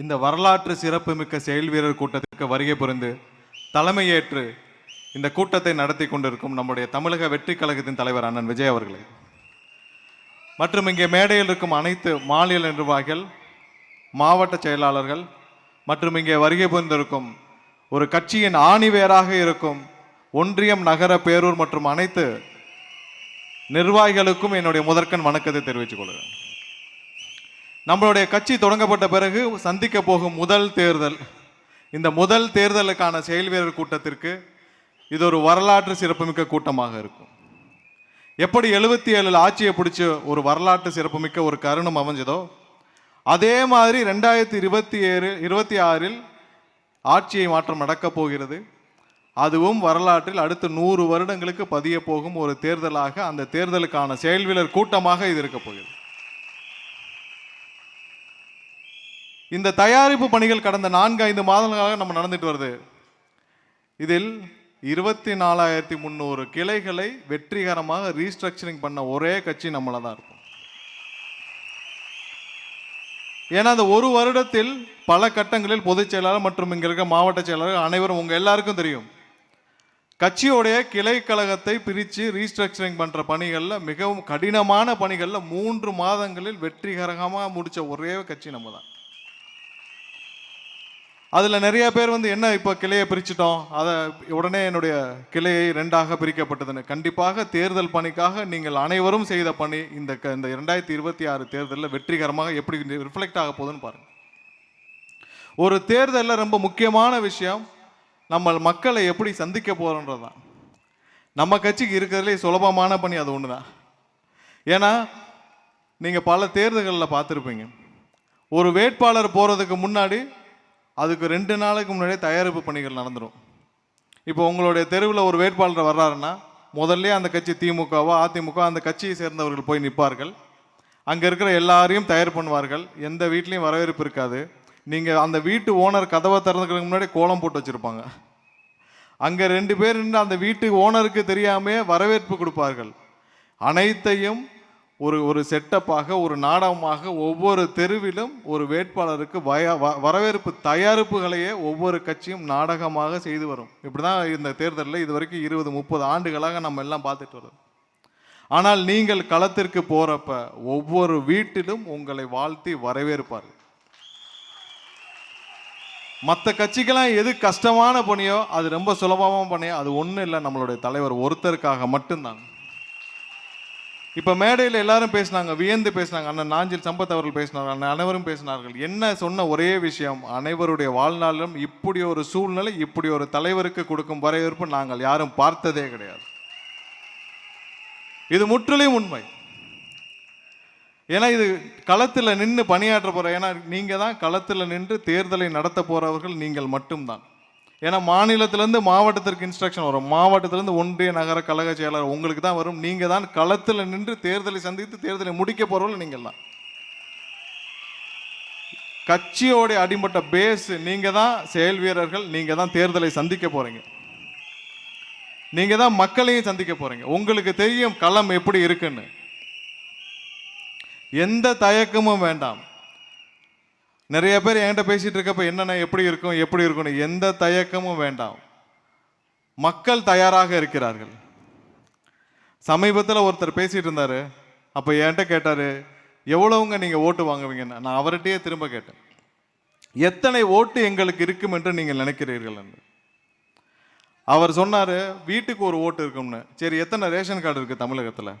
இந்த வரலாற்று சிறப்புமிக்க செயல் வீரர் கூட்டத்திற்கு வருகை புரிந்து தலைமையேற்று இந்த கூட்டத்தை நடத்தி கொண்டிருக்கும் நம்முடைய தமிழக வெற்றி கழகத்தின் தலைவர் அண்ணன் விஜய் அவர்களே. மற்றும் இங்கே மேடையில் இருக்கும் அனைத்து மாநில நிர்வாகிகள் மாவட்ட செயலாளர்கள் மற்றும் இங்கே வருகை புரிந்திருக்கும் ஒரு கட்சியின் ஆணிவேராக இருக்கும் ஒன்றியம் நகர பேரூர் மற்றும் அனைத்து நிர்வாகிகளுக்கும் என்னுடைய முதற்கண் வணக்கத்தை தெரிவித்துக் கொள்கிறேன். நம்மளுடைய கட்சி தொடங்கப்பட்ட பிறகு சந்திக்க போகும் முதல் தேர்தல். இந்த முதல் தேர்தலுக்கான செயல் வீரர் கூட்டத்திற்கு இது ஒரு வரலாற்று சிறப்புமிக்க கூட்டமாக இருக்கும். எப்படி எழுபத்தி ஏழில் ஆட்சியை பிடிச்ச ஒரு வரலாற்று சிறப்புமிக்க ஒரு கருணம் அமைஞ்சதோ அதே மாதிரி ரெண்டாயிரத்தி இருபத்தி ஏழு இருபத்தி ஆறில் ஆட்சியை மாற்றம் நடக்கப் போகிறது. அதுவும் வரலாற்றில் அடுத்த நூறு வருடங்களுக்கு பதிய போகும் ஒரு தேர்தலாக அந்த தேர்தலுக்கான செயல்வீழர் கூட்டமாக இது இருக்க போகிறது. இந்த தயாரிப்பு பணிகள் கடந்த நான்கு ஐந்து மாதங்களாக நம்ம நடந்துட்டு வருது. இதில் இருபத்தி நாலாயிரத்தி முந்நூறு கிளைகளை வெற்றிகரமாக ரீஸ்ட்ரக்சரிங் பண்ண ஒரே கட்சி நம்மளை தான் இருக்கும். ஏன்னா அந்த ஒரு வருடத்தில் பல கட்டங்களில் பொதுச் செயலாளர் மற்றும் இங்கே இருக்க மாவட்ட செயலாளர் அனைவரும் உங்கள் எல்லாருக்கும் தெரியும். கட்சியோடைய கிளை கழகத்தை பிரித்து ரீஸ்ட்ரக்சரிங் பண்ணுற பணிகளில் மிகவும் கடினமான பணிகளில் மூன்று மாதங்களில் வெற்றிகரமாக முடித்த ஒரே கட்சி நம்ம தான் அதில் நிறைய பேர் வந்து என்ன இப்போ கிளையை பிரிச்சிட்டோம்? அதை உடனே என்னுடைய கிளையை ரெண்டாக பிரிக்கப்பட்டதுன்னு. கண்டிப்பாக தேர்தல் பணிக்காக நீங்கள் அனைவரும் செய்த பணி இந்த க- இந்த இரண்டாயிரத்தி இருபத்தி ஆறு தேர்தலில் வெற்றிகரமாக எப்படி ரிஃப்ளெக்ட் ஆக போகுதுன்னு பாருங்கள் ஒரு தேர்தலில் ரொம்ப முக்கியமான விஷயம் நம்ம மக்களை எப்படி சந்திக்க போகிறோன்றது தான். நம்ம கட்சிக்கு இருக்கிறதுலே சுலபமான பணி அது ஒன்று தான். ஏன்னா நீங்கள் பல தேர்தல்களில் பார்த்துருப்பீங்க. ஒரு வேட்பாளர் போகிறதுக்கு முன்னாடி அதுக்கு ரெண்டு நாளைக்கு முன்னாடியே தயாரிப்பு பணிகள் நடந்துடும் இப்போ உங்களுடைய தெருவில் ஒரு வேட்பாளர் வர்றாருன்னா முதல்ல அந்த கட்சி திமுகவோ அதிமுக அந்த கட்சியை சேர்ந்தவர்கள் போய் நிற்பார்கள். அங்கே இருக்கிற எல்லாரையும் தயார் பண்ணுவார்கள். எந்த வீட்லேயும் வரவேற்பு இருக்காது. நீங்கள் அந்த வீட்டு ஓனர் கதவை திறந்துக்கிறதுக்கு முன்னாடி கோலம் போட்டு வச்சுருப்பாங்க. அங்கே ரெண்டு பேர் நின்று அந்த வீட்டு ஓனருக்கு தெரியாமே வரவேற்பு கொடுப்பார்கள். அனைத்தையும் ஒரு ஒரு செட்டப்பாக ஒரு நாடகமாக ஒவ்வொரு தெருவிலும் ஒரு வேட்பாளருக்கு வய வ- வரவேற்பு தயாரிப்புகளையே ஒவ்வொரு கட்சியும் நாடகமாக செய்து வரும். இப்படி தான் இந்த தேர்தலில் இது வரைக்கும் இருபது முப்பது ஆண்டுகளாக நம்ம எல்லாம் பார்த்துட்டு வரோம் ஆனால் நீங்கள் களத்திற்கு போகிறப்ப ஒவ்வொரு வீட்டிலும் உங்களை வாழ்த்தி வரவேற்பார்கள். மற்ற கட்சிக்கெல்லாம் எது கஷ்டமான பணியோ அது ரொம்ப சுலபமான பணியோ அது ஒன்றும் இல்லை. நம்மளுடைய தலைவர் ஒருத்தருக்காக மட்டும்தான். இப்போ மேடையில் எல்லாரும் பேசினாங்க வியந்து பேசினாங்க. அண்ணன் நாஞ்சில் சம்பத் அவர்கள் பேசினார்கள் அண்ணன் அனைவரும் பேசினார்கள். என்ன சொன்ன ஒரே விஷயம் அனைவருடைய வாழ்நாளிலும் இப்படி ஒரு சூழ்நிலை இப்படி ஒரு தலைவருக்கு கொடுக்கும் வரவேற்பு நாங்கள் யாரும் பார்த்ததே கிடையாது. இது முற்றிலும் உண்மை. ஏன்னா இது களத்தில் நின்று பணியாற்ற போகிற ஏன்னா நீங்கள் தான் களத்தில் நின்று தேர்தலை நடத்த போகிறவர்கள் நீங்கள் மட்டும்தான். ஏன்னா மாநிலத்திலேருந்து மாவட்டத்திற்கு இன்ஸ்ட்ரக்ஷன் வரும். மாவட்டத்திலேருந்து ஒன்றிய நகர கழக செயலாளர் உங்களுக்கு தான் வரும். நீங்கள் தான் களத்தில் நின்று தேர்தலை சந்தித்து தேர்தலை முடிக்க போகிறவர்கள் நீங்கள் தான் கட்சியோடைய அடிமட்ட பேஸ் நீங்கள் தான் செயல் வீரர்கள் நீங்கள் தான் தேர்தலை சந்திக்க போகிறீங்க நீங்கள் தான் மக்களையும் சந்திக்க போகிறீங்க உங்களுக்கு தெரியும் களம் எப்படி இருக்குன்னு. எந்த தயக்கமும் வேண்டாம். நிறைய பேர் என்கிட்ட பேசிகிட்டு இருக்கப்ப என்னென்ன எப்படி இருக்கும் எப்படி இருக்கும்னு எந்த தயக்கமும் வேண்டாம். மக்கள் தயாராக இருக்கிறார்கள். சமீபத்தில் ஒருத்தர் பேசிகிட்டு இருந்தார். அப்போ என்கிட்ட கேட்டார் எவ்வளவுங்க நீங்கள் ஓட்டு வாங்குவீங்கன்னு? நான் அவர்கிட்டயே திரும்ப கேட்டேன். எத்தனை ஓட்டு எங்களுக்கு இருக்கும் என்று நீங்கள் நினைக்கிறீர்கள்? என்று. அவர் சொன்னார் வீட்டுக்கு ஒரு ஓட்டு இருக்கும்னு. சரி எத்தனை ரேஷன் கார்டு இருக்குது தமிழகத்தில்?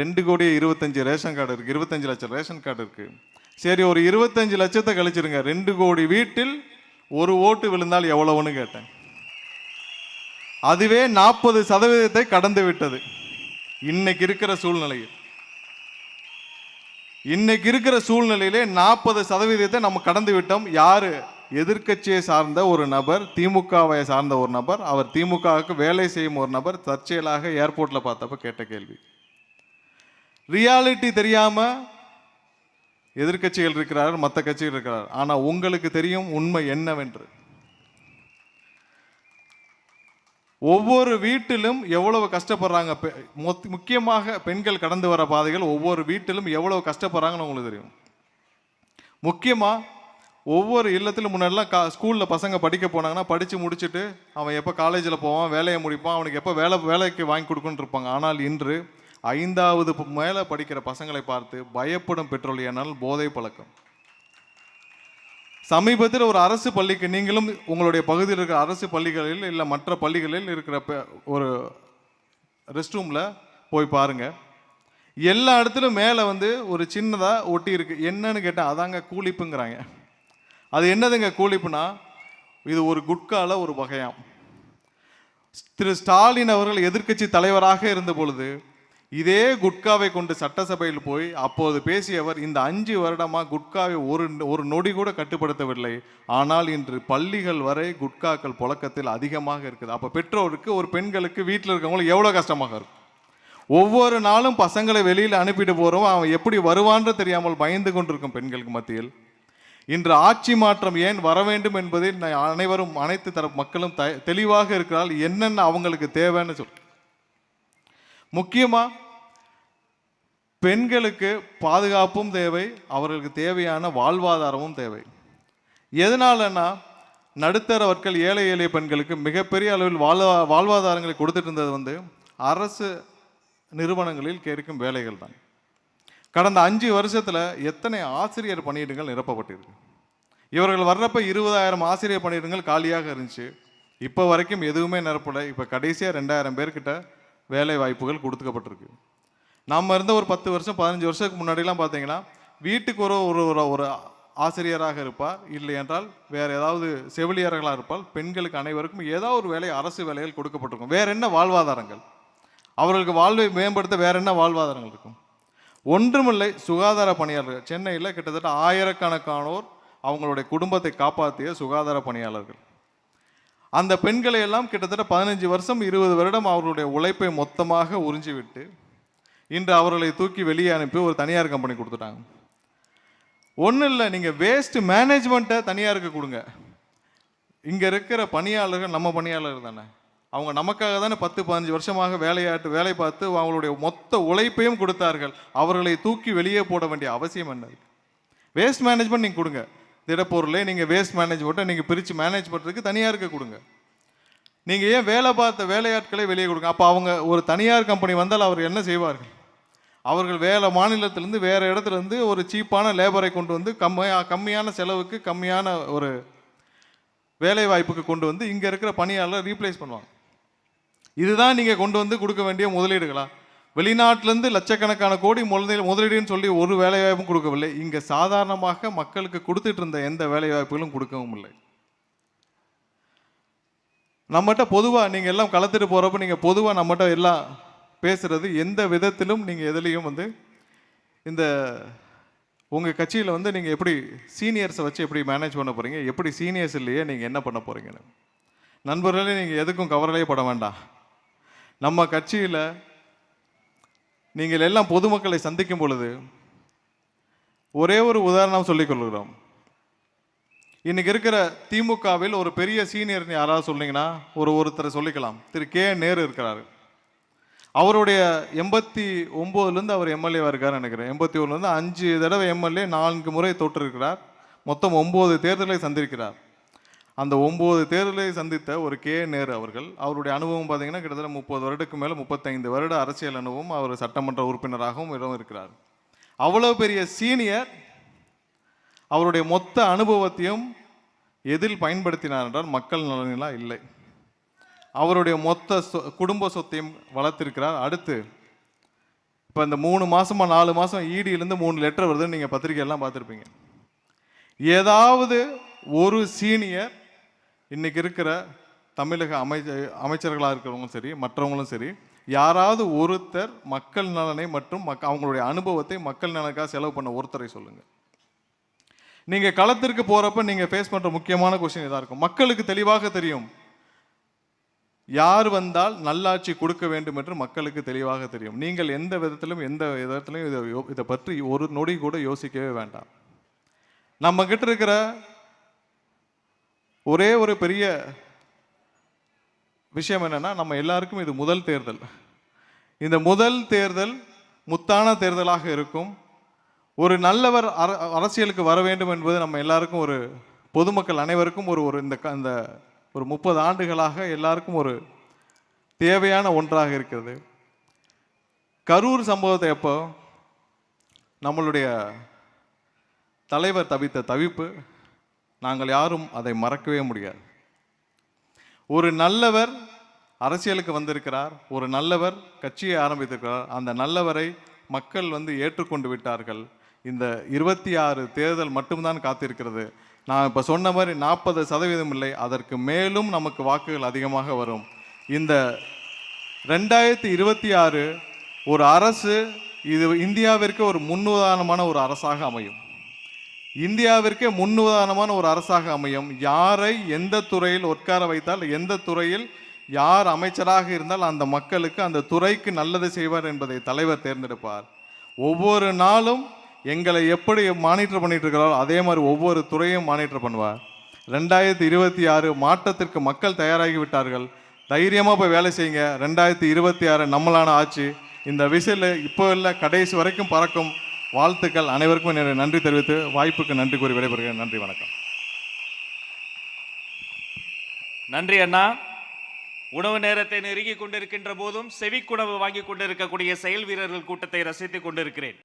ரெண்டு கோடி இருபத்தஞ்சி ரேஷன் கார்டு இருக்குது இருபத்தஞ்சு லட்சம் ரேஷன் கார்டு இருக்குது சரி ஒரு இருபத்தஞ்சு லட்சத்தை கழிச்சிருங்க. ரெண்டு கோடி வீட்டில் ஒரு ஓட்டு விழுந்தால் எவ்வளவுன்னு கேட்டேன். அதுவே நாற்பது சதவீதத்தை கடந்து விட்டது. இன்னைக்கு இருக்கிற சூழ்நிலையில். இன்னைக்கு இருக்கிற சூழ்நிலையிலே நாற்பது சதவீதத்தை நம்ம கடந்து விட்டோம். யாரு? எதிர்க்கட்சியை சார்ந்த ஒரு நபர் திமுகவை சார்ந்த ஒரு நபர் அவர் திமுகவுக்கு வேலை செய்யும் ஒரு நபர் தற்செயலாக ஏர்போர்ட்டில் பார்த்தப்ப கேட்ட கேள்வி. ரியாலிட்டி தெரியாமல் எதிர்க்கட்சிகள் இருக்கிறார் மற்ற கட்சிகள் இருக்கிறார். ஆனால் உங்களுக்கு தெரியும் உண்மை என்னவென்று. ஒவ்வொரு வீட்டிலும் எவ்வளவு கஷ்டப்படுறாங்க பெ- முக்கியமாக பெண்கள் கடந்து வர பாதைகள் ஒவ்வொரு வீட்டிலும் எவ்வளவு கஷ்டப்படுறாங்கன்னு உங்களுக்கு தெரியும். முக்கியமாக ஒவ்வொரு இல்லத்திலும் முன்னாடிலாம் கா ஸ்கூலில் பசங்க படிக்க போனாங்கன்னா படித்து முடிச்சுட்டு அவன் எப்போ காலேஜில் போவான் வேலையை முடிப்பான் அவனுக்கு எப்போ வேலை வேலைக்கு வாங்கி கொடுக்குன்னு இருப்பாங்க. ஆனால் இன்று ஐந்தாவது மேலே படிக்கிற பசங்களை பார்த்து பயப்படும் பெற்றோர் ஏனால் போதை பழக்கம். சமீபத்தில் ஒரு அரசு பள்ளிக்கு நீங்களும் உங்களுடைய பகுதியில் இருக்கிற அரசு பள்ளிகளில் இல்லை மற்ற பள்ளிகளில் இருக்கிற பெ- ஒரு ரெஸ்ட் ரூமில் போய் பாருங்கள் எல்லா இடத்துலையும் மேலே வந்து ஒரு சின்னதாக ஒட்டி இருக்கு. என்னன்னு கேட்டால் அதாங்க கூலிப்புங்கிறாங்க. அது என்னதுங்க கூலிப்புனா இது ஒரு குட்கால ஒரு வகையாம். திரு ஸ்டாலின் அவர்கள் எதிர்க்கட்சி தலைவராக இருந்த பொழுது இதே குட்காவை கொண்டு சட்டசபையில் போய் அப்போது பேசியவர் இந்த அஞ்சு வருடமாக குட்காவை ஒரு ஒரு நொடி கூட கட்டுப்படுத்தவில்லை. ஆனால் இன்று பள்ளிகள் வரை குட்காக்கள் புழக்கத்தில் அதிகமாக இருக்குது. அப்போ பெற்றோருக்கு ஒரு பெண்களுக்கு வீட்டில் இருக்கவங்களுக்கு எவ்வளோ கஷ்டமாக இருக்கும்? ஒவ்வொரு நாளும் பசங்களை வெளியில் அனுப்பிட்டு போகிறோம் அவன் எப்படி வருவான்ற தெரியாமல் பயந்து கொண்டிருக்கும் பெண்களுக்கு மத்தியில். இன்று ஆட்சி மாற்றம் ஏன் வர வேண்டும் என்பதில் நான் அனைவரும் அனைத்து தரப்பு மக்களும் த தெளிவாக இருக்கிறால் என்னென்ன அவங்களுக்கு தேவைன்னு சொல் முக்கியமாக பெண்களுக்கு பாதுகாப்பும் தேவை அவர்களுக்கு தேவையான வாழ்வாதாரமும் தேவை. எதனாலன்னா நடுத்தர வர்க்கல் ஏழை எளிய பெண்களுக்கு மிகப்பெரிய அளவில் வாழ்வா வாழ்வாதாரங்களை கொடுத்துட்டு இருந்தது வந்து அரசு நிறுவனங்களில் கேட்கும் வேலைகள் தான். கடந்த அஞ்சு வருஷத்தில் எத்தனை ஆசிரியர் பணியிடங்கள் நிரப்பப்பட்டிருக்கு. இவர்கள் வர்றப்ப இருபதாயிரம் ஆசிரியர் பணியிடங்கள் காலியாக இருந்துச்சு. இப்போ வரைக்கும் எதுவுமே நிரப்பலை. இப்போ கடைசியாக ரெண்டாயிரம் பேர்கிட்ட வேலை வாய்ப்புகள் கொடுத்துக்கப்பட்டிருக்கு நம்ம இருந்த ஒரு பத்து வருஷம் பதினஞ்சு வருஷத்துக்கு முன்னாடிலாம் பார்த்தீங்கன்னா வீட்டுக்கு ஒரு ஒரு ஒரு ஒரு ஆசிரியராக இருப்பார். இல்லை என்றால் வேறு ஏதாவது செவிலியர்களாக இருப்பால் பெண்களுக்கு அனைவருக்கும் ஏதாவது ஒரு வேலை அரசு வேலைகள் கொடுக்கப்பட்டிருக்கும். வேற என்ன வாழ்வாதாரங்கள்? அவர்களுக்கு வாழ்வை மேம்படுத்த வேற என்ன வாழ்வாதாரங்கள் இருக்கும்? ஒன்றுமில்லை சுகாதார பணியாளர்கள். சென்னையில் கிட்டத்தட்ட ஆயிரக்கணக்கானோர் அவங்களுடைய குடும்பத்தை காப்பாற்றிய சுகாதார பணியாளர்கள். அந்த பெண்களை எல்லாம் கிட்டத்தட்ட பதினஞ்சு வருஷம் இருபது வருடம் அவர்களுடைய உழைப்பை மொத்தமாக உறிஞ்சிவிட்டு இன்று அவர்களை தூக்கி வெளியே அனுப்பி ஒரு தனியார் கம்பெனி கொடுத்துட்டாங்க. ஒன்றும் இல்லை நீங்கள் வேஸ்ட் மேனேஜ்மெண்ட்டை தனியாருக்கு கொடுங்க. இங்கே இருக்கிற பணியாளர்கள் நம்ம பணியாளர்கள் தானே. அவங்க நமக்காக தானே பத்து பதினஞ்சு வருஷமாக வேலையாட்டு வேலை பார்த்து அவங்களுடைய மொத்த உழைப்பையும் கொடுத்தார்கள். அவர்களை தூக்கி வெளியே போட வேண்டிய அவசியம் என்ன? வேஸ்ட் மேனேஜ்மெண்ட் நீங்கள் கொடுங்க. திடப்பொருளை நீங்கள் வேஸ்ட் மேனேஜ்மெண்ட்டை நீங்கள் பிரித்து மேனேஜ் பண்ணுறதுக்கு தனியாருக்கு கொடுங்க. நீங்கள் ஏன் வேலை பார்த்த வேலையாட்களை வெளியே கொடுங்க. அப்போ அவங்க ஒரு தனியார் கம்பெனி வந்தால் அவர் என்ன செய்வார்கள்? அவர்கள் வேலை மாநிலத்திலேருந்து வேறு இடத்துலேருந்து ஒரு சீப்பான லேபரை கொண்டு வந்து கம்மியா கம்மியான செலவுக்கு கம்மியான ஒரு வேலை வாய்ப்புக்கு கொண்டு வந்து இங்கே இருக்கிற பணியாளர் ரீப்ளேஸ் பண்ணுவாங்க. இதுதான் நீங்கள் கொண்டு வந்து கொடுக்க வேண்டிய முதலீடுகளா? வெளிநாட்டிலேருந்து லட்சக்கணக்கான கோடி முதலீடு முதலீடுன்னு சொல்லி ஒரு வேலைவாய்ப்பும் கொடுக்கவில்லை. இங்கே சாதாரணமாக மக்களுக்கு கொடுத்துட்டு இருந்த எந்த வேலைவாய்ப்புகளும் கொடுக்கவும் இல்லை. நம்மகிட்ட பொதுவாக நீங்கள் எல்லாம் கலத்துட்டு போகிறப்ப நீங்கள் பொதுவாக நம்மகிட்ட எல்லாம் பேசுகிறது எந்த விதத்திலும் நீங்கள் எதுலேயும் வந்து இந்த உங்கள் கட்சியில் வந்து நீங்கள் எப்படி சீனியர்ஸை வச்சு எப்படி மேனேஜ் பண்ண போகிறீங்க எப்படி சீனியர்ஸ் இல்லையே நீங்கள் என்ன பண்ண போகிறீங்கன்னு நண்பர்களே நீங்கள் எதுக்கும் கவலையே பட வேண்டாம். நம்ம கட்சியில் நீங்கள் எல்லாம் பொதுமக்களை சந்திக்கும் பொழுது ஒரே ஒரு உதாரணம் சொல்லிக் கொள்கிறோம். இன்னைக்கு இருக்கிற திமுகவில் ஒரு பெரிய சீனியர் யாராவது சொன்னீங்கன்னா ஒரு ஒருத்தரை சொல்லிக்கலாம். திரு கே நேரு இருக்கிறாரு. அவருடைய எண்பத்தி ஒம்போதுலேருந்து அவர் எம்எல்ஏவாக இருக்காருன்னு நினைக்கிறேன். எண்பத்தி ஒன்றுலேருந்து அஞ்சு தடவை எம்எல்ஏ நான்கு முறை தோற்றிருக்கிறார். மொத்தம் ஒம்பது தேர்தலை சந்திருக்கிறார் அந்த ஒம்பது தேர்தலை சந்தித்த ஒரு கே. நேரு அவர்கள் அவருடைய அனுபவம் பார்த்தீங்கன்னா கிட்டத்தட்ட முப்பது வருடத்துக்கு மேலே முப்பத்தைந்து வருட அரசியல் அனுபவம் அவர் சட்டமன்ற உறுப்பினராகவும் இடம் இருக்கிறார் அவ்வளோ பெரிய சீனியர் அவருடைய மொத்த அனுபவத்தையும் எதில் பயன்படுத்தினார் என்றால் மக்கள் நலனிலாம் இல்லை. அவருடைய மொத்த சொ குடும்ப சொத்தையும் வளர்த்திருக்கிறார். அடுத்து இப்போ இந்த மூணு மாதமாக நாலு மாதம் ஈடியிலேருந்து மூணு லெட்டர் வருதுன்னு நீங்கள் பத்திரிக்கையெல்லாம் பார்த்துருப்பீங்க. ஏதாவது ஒரு சீனியர் இன்றைக்கி இருக்கிற தமிழக அமைச்ச அமைச்சர்களாக இருக்கிறவங்களும் சரி மற்றவங்களும் சரி யாராவது ஒருத்தர் மக்கள் நலனை மற்றும் மக் அவங்களுடைய அனுபவத்தை மக்கள் நலனுக்காக செலவு பண்ண ஒருத்தரை சொல்லுங்கள் நீங்கள் களத்திற்கு போகிறப்ப நீங்கள் ஃபேஸ் பண்ணுற முக்கியமான கொஸ்டின் இதாக இருக்கும். மக்களுக்கு தெளிவாக தெரியும். யார் வந்தால் நல்லாட்சி கொடுக்க வேண்டும் என்று மக்களுக்கு தெளிவாக தெரியும். நீங்கள் எந்த விதத்திலும் எந்த விதத்திலும் இதை யோ- இதை பற்றி ஒரு நொடி கூட யோசிக்கவே வேண்டாம். நம்மக்கிட்ட இருக்கிற ஒரே ஒரு பெரிய விஷயம் என்னன்னா நம்ம எல்லாருக்கும் இது முதல் தேர்தல். இந்த முதல் தேர்தல் முத்தான தேர்தலாக இருக்கும். ஒரு நல்லவர் அர அரசியலுக்கு வர வேண்டும் என்பது நம்ம எல்லாருக்கும் ஒரு பொதுமக்கள் அனைவருக்கும் ஒரு ஒரு இந்த க- இந்த ஒரு முப்பது ஆண்டுகளாக எல்லாருக்கும் ஒரு தேவையான ஒன்றாக இருக்கிறது. கரூர் சம்பவத்தை எப்போ நம்மளுடைய தலைவர் தவித்த தவிப்பு நாங்கள் யாரும் அதை மறக்கவே முடியாது. ஒரு நல்லவர் அரசியலுக்கு வந்திருக்கிறார் ஒரு நல்லவர் கட்சியை ஆரம்பித்திருக்கிறார் அந்த நல்லவரை மக்கள் வந்து ஏற்றுக்கொண்டு விட்டார்கள். இந்த இருபத்தி ஆறு தேர்தல் மட்டும்தான் காத்திருக்கிறது. நான் இப்போ சொன்ன மாதிரி நாற்பது சதவீதம் இல்லை அதற்கு மேலும் நமக்கு வாக்குகள் அதிகமாக வரும். இந்த ரெண்டாயிரத்தி இருபத்தி ஆறு ஒரு அரசு இது இந்தியாவிற்கு ஒரு முன்னுதாரணமான ஒரு அரசாக அமையும். இந்தியாவிற்கே முன்னுதாரணமான ஒரு அரசாக அமையும். யாரை எந்த துறையில் உட்கார வைத்தால் எந்த துறையில் யார் அமைச்சராக இருந்தால் அந்த மக்களுக்கு அந்த துறைக்கு நல்லது செய்வார் என்பதை தலைவர் தேர்ந்தெடுப்பார். ஒவ்வொரு நாளும் எங்களை எப்படி மானிட்டர் பண்ணிட்டு இருக்கிறாரோ அதே மாதிரி ஒவ்வொரு துறையும் மானிட்டர் பண்ணுவார். ரெண்டாயிரத்தி இருபத்தி ஆறு மாற்றத்திற்கு மக்கள் தயாராகி விட்டார்கள். தைரியமாக போய் வேலை செய்யுங்க. ரெண்டாயிரத்தி இருபத்தி ஆறு நம்மளான ஆட்சி. இந்த விசில் இப்போ இல்லை கடைசி வரைக்கும் பறக்கும். வாழ்த்துக்கள் அனைவருக்கும் என்னுடைய நன்றி தெரிவித்து வாய்ப்புக்கு நன்றி கூறி விடைபெறுகிறேன். நன்றி வணக்கம். நன்றி அண்ணா. உணவு நேரத்தை நெருங்கி கொண்டிருக்கின்ற போதும் செவிக்குணவு வாங்கி கொண்டிருக்கக்கூடிய செயல் வீரர்கள் கூட்டத்தை ரசித்துக் கொண்டிருக்கிறேன்.